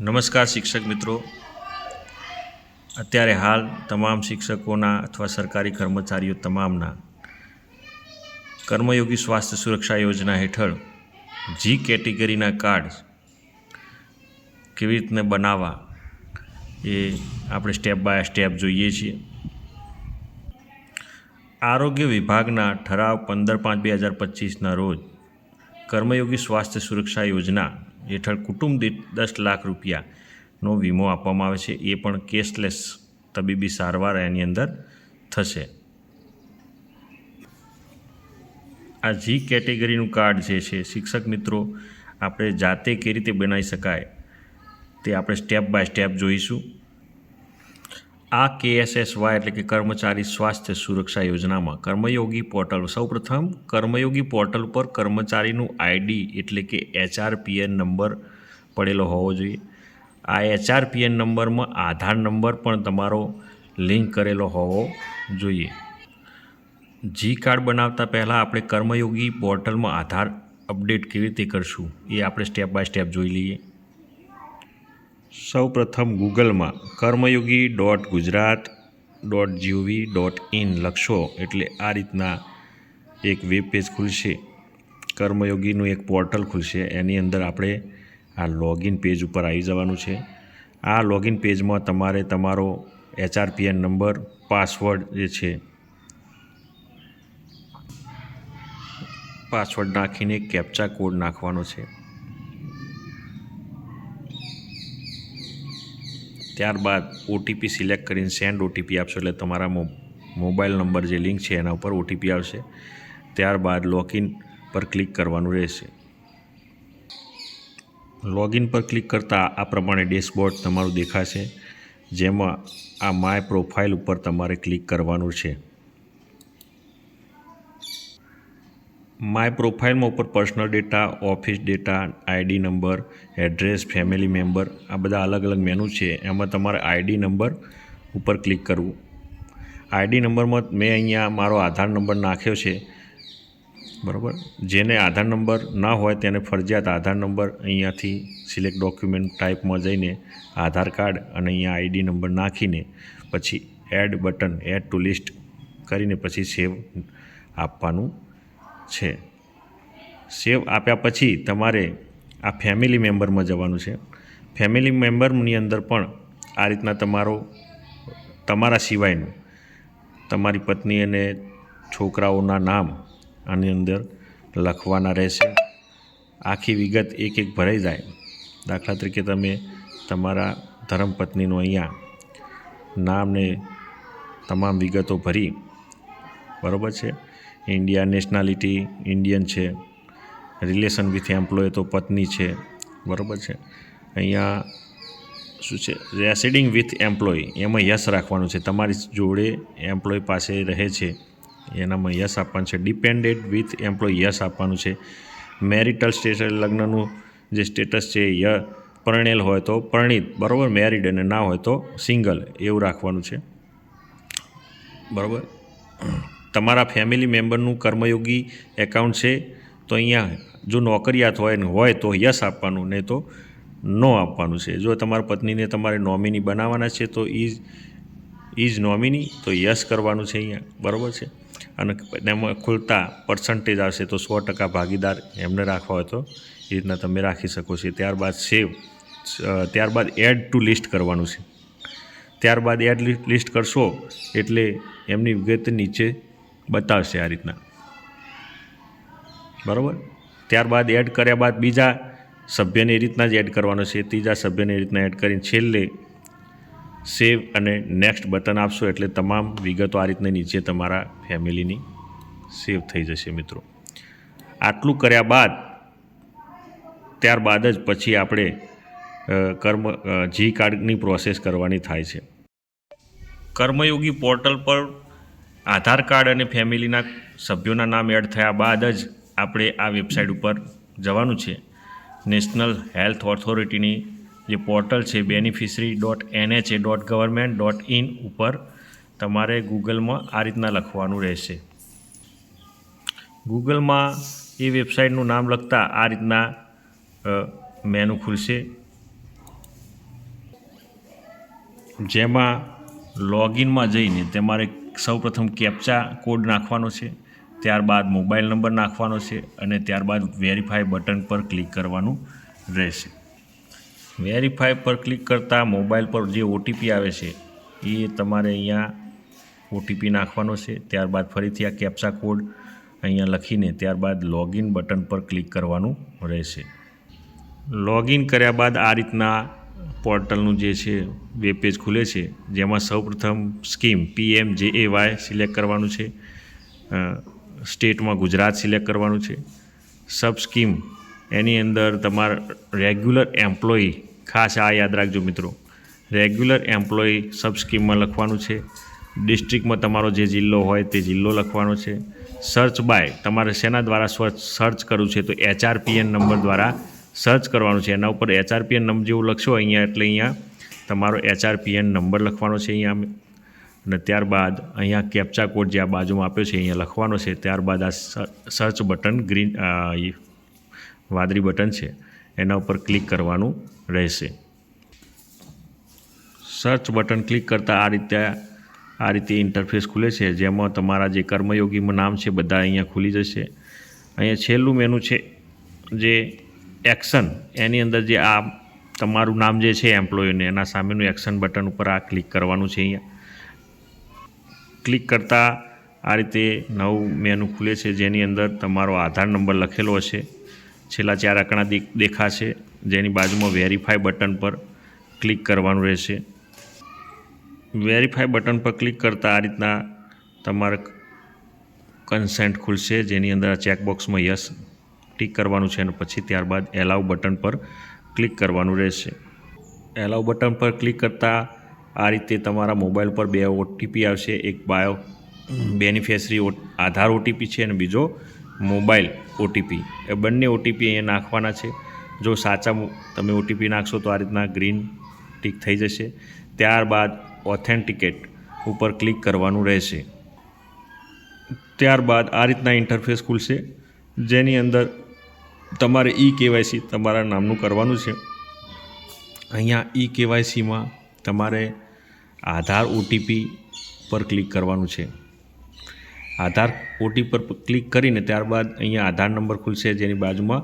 નમસ્કાર શિક્ષક મિત્રો. અત્યારે હાલ તમામ શિક્ષકોના અથવા સરકારી કર્મચારીઓ તમામના કર્મયોગી સ્વાસ્થ્ય સુરક્ષા યોજના હેઠળ જી કેટેગરીના કાર્ડ કેવી રીતને બનાવવા એ આપણે સ્ટેપ બાય સ્ટેપ જોઈએ છીએ. આરોગ્ય વિભાગના ઠરાવ પંદર પાંચ બે હજાર પચીસના રોજ કર્મયોગી સ્વાસ્થ્ય સુરક્ષા યોજના હેઠળ કુટુંબ દીઠ દસ લાખ રૂપિયાનો વીમો આપવામાં આવે છે. એ પણ કેશલેસ તબીબી સારવાર એની અંદર થશે. આ જી કેટેગરીનું કાર્ડ જે છે, શિક્ષક મિત્રો, આપણે જાતે કઈ રીતે બનાવી શકાય તે આપણે સ્ટેપ બાય સ્ટેપ જોઈશું. આ કેએસએસવાય એટલે કે કર્મચારી સ્વાસ્થ્ય સુરક્ષા યોજનામાં કર્મયોગી પોર્ટલ. સૌપ્રથમ કર્મયોગી પોર્ટલ પર કર્મચારીનું આઈડી એટલે કે એચઆરપીએન નંબર પડેલો હોવો જોઈએ. આ એચઆરપીએન નંબરમાં આધાર નંબર પણ તમારો લિંક કરેલો હોવો જોઈએ. જી કાર્ડ બનાવતા પહેલાં આપણે કર્મયોગી પોર્ટલમાં આધાર અપડેટ કેવી રીતે કરશું એ આપણે સ્ટેપ બાય સ્ટેપ જોઈ લઈએ. સૌ પ્રથમ ગૂગલમાં Karmayogi dot Gujarat dot G O V dot in લખશો એટલે આ રીતના એક વેબ પેજ ખુલશે. કર્મયોગીનું એક પોર્ટલ ખુલશે. એની અંદર આપણે આ લોગિન પેજ ઉપર આવી જવાનું છે. આ લોગિન પેજમાં તમારે તમારો એચઆરપીએન નંબર, પાસવર્ડ જે છે, પાસવર્ડ નાખીને કેપ્ચા કોડ નાખવાનો છે. ત્યારબાદ ઓટીપી સિલેક્ટ કરીને સેન્ડ ઓટીપી આપશો એટલે તમારા મોબાઈલ નંબર જે લિંક છે એના ઉપર ઓટીપી આવશે. ત્યારબાદ લોગિન પર ક્લિક કરવાનું રહેશે. લોગિન પર ક્લિક કરતાં આ પ્રમાણે ડેશબોર્ડ તમારું દેખાશે, જેમાં આ માય પ્રોફાઇલ ઉપર તમારે ક્લિક કરવાનું છે. માય પ્રોફાઇલમાં ઉપર personal data, office data, ID number, address, family member, આ બધા અલગ અલગ મેનુ છે. એમાં તમારે આઈડી નંબર ઉપર ક્લિક કરવું. આઈડી નંબરમાં મેં અહીંયા મારો આધાર નંબર નાખ્યો છે. બરાબર? જેને આધાર નંબર ના હોય તેને ફરજિયાત આધાર નંબર અહીંયાથી સિલેક્ટ ડોક્યુમેન્ટ ટાઈપમાં જઈને આધાર કાર્ડ અને અહીંયા આઈડી નંબર નાખીને પછી add button add to list કરીને પછી સેવ આપવાનું છે. સેવ આપ્યા પછી તમારે આ ફેમિલી મેમ્બરમાં જવાનું છે. ફેમિલી મેમ્બરની અંદર પણ આ રીતના તમારો, તમારા સિવાયનું તમારી પત્ની અને છોકરાઓના નામ આની અંદર લખવાના રહેશે. આખી વિગત એક એક ભરાઈ જાય. દાખલા તરીકે તમે તમારા ધર્મપત્નીનું અહીંયા નામને તમામ વિગતો ભરી બરાબર છે? ઇન્ડિયા નેશનાલિટી ઇન્ડિયન છે. રિલેશન વિથ એમ્પ્લોય તો પત્ની છે. બરાબર છે? અહીંયા શું છે? રેસિડિંગ વિથ એમ્પ્લોય એમાં યસ રાખવાનું છે. તમારી જોડે એમ્પ્લોય પાસે રહે છે. એનામાં યસ આપવાનું છે. ડિપેન્ડેડ વિથ એમ્પ્લોય યસ આપવાનું છે. મેરિટલ સ્ટેટસ લગ્નનું જે સ્ટેટસ છે, ય પરણેલ હોય તો પરણિત. બરાબર? મેરિડ અને ના હોય તો સિંગલ એવું રાખવાનું છે. બરાબર? તમારા ફેમિલી મેમ્બરનું કર્મયોગી એકાઉન્ટ છે, તો અહીંયા જો નોકરિયાત હોય ને હોય તો યસ આપવાનું, નહીં તો નો આપવાનું છે. જો તમારા પત્નીને તમારે નોમિની બનાવવાના છે, તો ઇઝ ઇઝ નોમિની તો યસ કરવાનું છે અહીંયા. બરાબર છે? અને એમાં ખુલતા પર્સન્ટેજ આવશે, તો સો ટકા ભાગીદાર એમને રાખવા હોય તો એ રીતના તમે રાખી શકો છો. ત્યારબાદ સેવ ત્યારબાદ એડ ટુ લિસ્ટ કરવાનું છે. ત્યારબાદ એડ લિસ્ટ કરશો, એટલે એમની વિગત નીચે બતાવશે આ રીતના. બરાબર? ત્યારબાદ એડ કર્યા બાદ બીજા સભ્યને એ રીતના જ એડ કરવાનો છે. ત્રીજા સભ્યને એ રીતના એડ કરીને છેલ્લે સેવ અને નેક્સ્ટ બટન આપશો એટલે તમામ વિગતો આ રીતના નીચે તમારા ફેમિલીની સેવ થઈ જશે મિત્રો. આટલું કર્યા બાદ ત્યારબાદ જ પછી આપણે કર્મ જી કાર્ડની પ્રોસેસ કરવાની થાય છે. કર્મયોગી પોર્ટલ પર આધાર કાર્ડ અને ફેમિલીના સભ્યોના નામ એડ થયા બાદ જ આપણે આ વેબસાઇટ ઉપર જવાનું છે. નેશનલ હેલ્થ ઓથોરિટીની જે પોર્ટલ છે beneficiary dot NHA dot government dot in ઉપર તમારે ગૂગલમાં આ રીતના લખવાનું રહેશે. ગૂગલમાં એ વેબસાઇટનું નામ લખતા આ રીતના મેનુ ખુલશે. જેમાં લોગિનમાં જઈને તમારે સૌપ્રથમ કેપ્ચા કોડ નાખવાનો છે, ત્યારબાદ મોબાઈલ નંબર નાખવાનો છે અને ત્યારબાદ વેરીફાઈ બટન પર ક્લિક કરવાનું રહેશે. વેરીફાઈ પર ક્લિક કરતાં મોબાઈલ પર જે ઓટીપી આવે છે, એ તમારે અહીંયા ઓટીપી નાખવાનો છે. ત્યારબાદ ફરીથી આ કેપ્ચા કોડ અહીંયા લખીને ત્યારબાદ લોગિન બટન પર ક્લિક કરવાનું રહેશે. લોગિન કર્યા બાદ આ રીતના પોર્ટલનું જે છે, વેબ પેજ ખુલે છે, જેમાં સૌપ્રથમ સ્કીમ પીએમ જે એ વાય સિલેક્ટ કરવાનું છે સ્ટેટમાં ગુજરાત સિલેક્ટ કરવાનું છે. સબ સ્કીમ એની અંદર તમારા રેગ્યુલર એમ્પ્લોયી, ખાસ આ યાદ રાખજો મિત્રો, રેગ્યુલર એમ્પ્લોયી સબ સ્કીમમાં લખવાનું છે. ડિસ્ટ્રિક્ટમાં તમારો જે જિલ્લો હોય તે જિલ્લો લખવાનો છે. સર્ચ બાય તમારે શેના દ્વારા સર્ચ કરવું છે તો એચઆરપીએન નંબર દ્વારા સર્ચ કરવાનું છે. એના ઉપર એચઆરપીએન નંબર જેવું લખશો અહીંયા, એટલે અહીંયા તમારો એચઆરપીએન નંબર લખવાનો છે અહીંયા. અને ત્યારબાદ અહીંયા કેપ્ચા કોડ જે આ બાજુમાં આપ્યો છે, અહીંયા લખવાનો છે. ત્યારબાદ આ સર્ચ બટન ગ્રીન વાદળી બટન છે. એના ઉપર ક્લિક કરવાનું રહેશે. સર્ચ બટન ક્લિક કરતાં આ રીતે આ રીતે ઇન્ટરફેસ ખુલે છે. જેમાં તમારા જે કર્મયોગીમાં નામ છે, બધા અહીંયા ખુલી જશે. અહીંયા છેલ્લું મેનુ છે, જે એક્શન એની અંદર જે આ તમારું નામ જે છે એમ્પ્લોયને એના સામેનું એક્શન બટન ઉપર આ ક્લિક કરવાનું છે અહીંયા. ક્લિક કરતાં આ રીતે નવું મેનુ ખુલે છે, જેની અંદર તમારો આધાર નંબર લખેલો હશે. છેલ્લા ચાર આંકડા દેખાશે. જેની બાજુમાં વેરીફાઈ બટન પર ક્લિક કરવાનું રહેશે. વેરીફાઈ બટન પર ક્લિક કરતાં આ રીતના તમારે કન્સેન્ટ ખુલશે, જેની અંદર ચેકબોક્સમાં યસ ટીક કરવાનું છે અને પછી ત્યારબાદ એલાવ બટન પર ક્લિક કરવાનું રહેશે. એલાવ બટન પર ક્લિક કરતાં આ રીતે તમારા મોબાઈલ પર બે ઓટીપી આવશે. એક બાયો બેનિફિશરી આધાર ઓટીપી છે અને બીજો મોબાઈલ ઓટીપી એ બંને ઓટીપી અહીંયા નાખવાના છે. જો સાચા તમે ઓટીપી નાખશો તો આ રીતના ગ્રીન ટીક થઈ જશે. ત્યારબાદ ઓથેન્ટિકેટ ઉપર ક્લિક કરવાનું રહેશે. ત્યારબાદ આ રીતના ઇન્ટરફેસ ખુલશે. જેની અંદર તમારે ઈ કેવાયસી તમારા નામનું કરવાનું છે. અહીંયા ઈ કેવાયસીમાં તમારે આધાર ઓટીપી પર ક્લિક કરવાનું છે. આધાર ઓટીપી પર ક્લિક કરીને ત્યારબાદ અહીંયા આધાર નંબર ખુલશે જેની બાજુમાં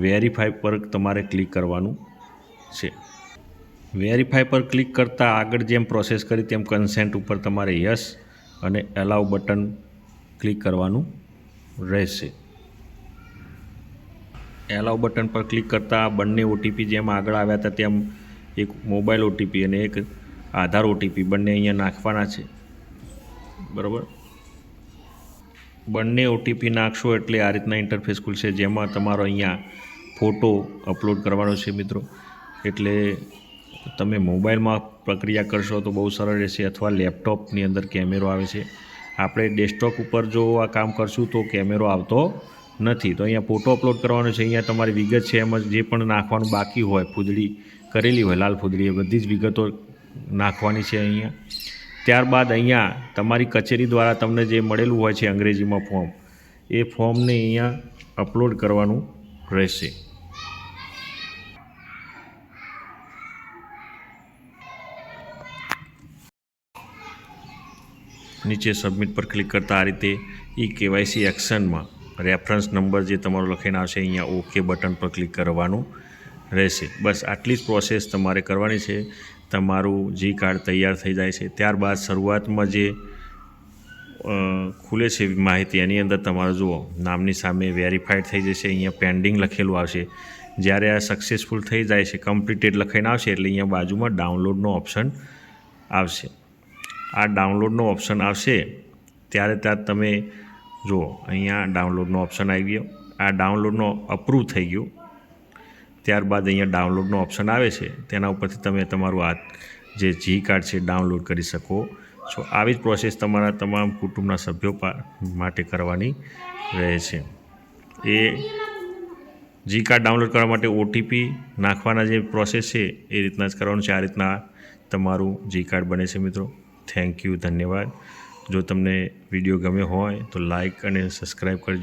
વેરીફાઈ પર તમારે ક્લિક કરવાનું છે. વેરીફાઈ પર ક્લિક કરતાં આગળ જેમ પ્રોસેસ કરી તેમ કન્સેન્ટ ઉપર તમારે યસ અને એલાવ બટન ક્લિક કરવાનું રહેશે. એલાવ બટન પર ક્લિક કરતાં બંને ઓટીપી જેમ આગળ આવ્યા હતા તેમ એક મોબાઈલ ઓટીપી અને એક આધાર ઓટીપી બંને અહીંયા નાખવાના છે. બરાબર? બંને ઓટીપી નાખશો એટલે આ રીતના ઇન્ટરફેસ ખુલશે, જેમાં તમારો અહીંયા ફોટો અપલોડ કરવાનો છે મિત્રો. એટલે તમે મોબાઈલમાં પ્રક્રિયા કરશો તો બહુ સરળ રહેશે, અથવા લેપટોપની અંદર કેમેરો આવે છે. આપણે ડેસ્કટોપ ઉપર જો આ કામ કરશું તો કેમેરો આવતો નથી. તો અહીંયા ફોટો અપલોડ કરવાનો છે. અહીંયા તમારી વિગત છે એમાં જે પણ નાખવાનું બાકી હોય, ફૂદડી કરેલી હોય, લાલ ફૂદડી, એ બધી જ વિગતો નાખવાની છે અહીંયા. ત્યારબાદ અહીંયા તમારી કચેરી દ્વારા તમને જે મળેલું હોય છે અંગ્રેજીમાં ફોર્મ એ ફોર્મને અહીંયા અપલોડ કરવાનું રહેશે. નીચે સબમિટ પર ક્લિક કરતાં આ રીતે ઈ કેવાયસી એક્શનમાં રેફરન્સ નંબર જે તમારો લખીને આવશે, અહીંયા ઓકે બટન પર ક્લિક કરવાનું રહેશે. બસ આટલી જ પ્રોસેસ તમારે કરવાની છે. તમારું જી કાર્ડ તૈયાર થઈ જાય છે. ત્યારબાદ શરૂઆતમાં જે ખુલે છે માહિતી, એની અંદર તમારે જુઓ, નામની સામે વેરીફાઈડ થઈ જશે, અહીંયા પેન્ડિંગ લખેલું આવશે. જ્યારે આ સક્સેસફુલ થઈ જાય છે કમ્પ્લીટેડ લખાઈને આવશે, એટલે અહીંયા બાજુમાં ડાઉનલોડનો ઓપ્શન આવશે. આ ડાઉનલોડનો ઓપ્શન આવશે, ત્યારે ત્યાં તમે જુઓ, અહીંયા ડાઉનલોડનો ઓપ્શન આવી ગયો. આ ડાઉનલોડનો અપ્રૂવ થઈ ગયું. ત્યારબાદ અહીંયા ડાઉનલોડનો ઓપ્શન આવે છે. તેના ઉપરથી તમે તમારું આ જે જી કાર્ડ છે, ડાઉનલોડ કરી શકો છો. આવી જ પ્રોસેસ તમારા તમામ કુટુંબના સભ્યો માટે કરવાની રહે છે. એ જી કાર્ડ ડાઉનલોડ કરવા માટે ઓટીપી નાખવાના જે પ્રોસેસ છે, એ રીતના જ કરવાનું છે. આ રીતના તમારું જી કાર્ડ બને છે, મિત્રો. થેન્ક યુ ધન્યવાદ. જો તમને વીડિયો ગમ્યો હોય તો લાઇક અને સબસ્ક્રાઈબ કરજો.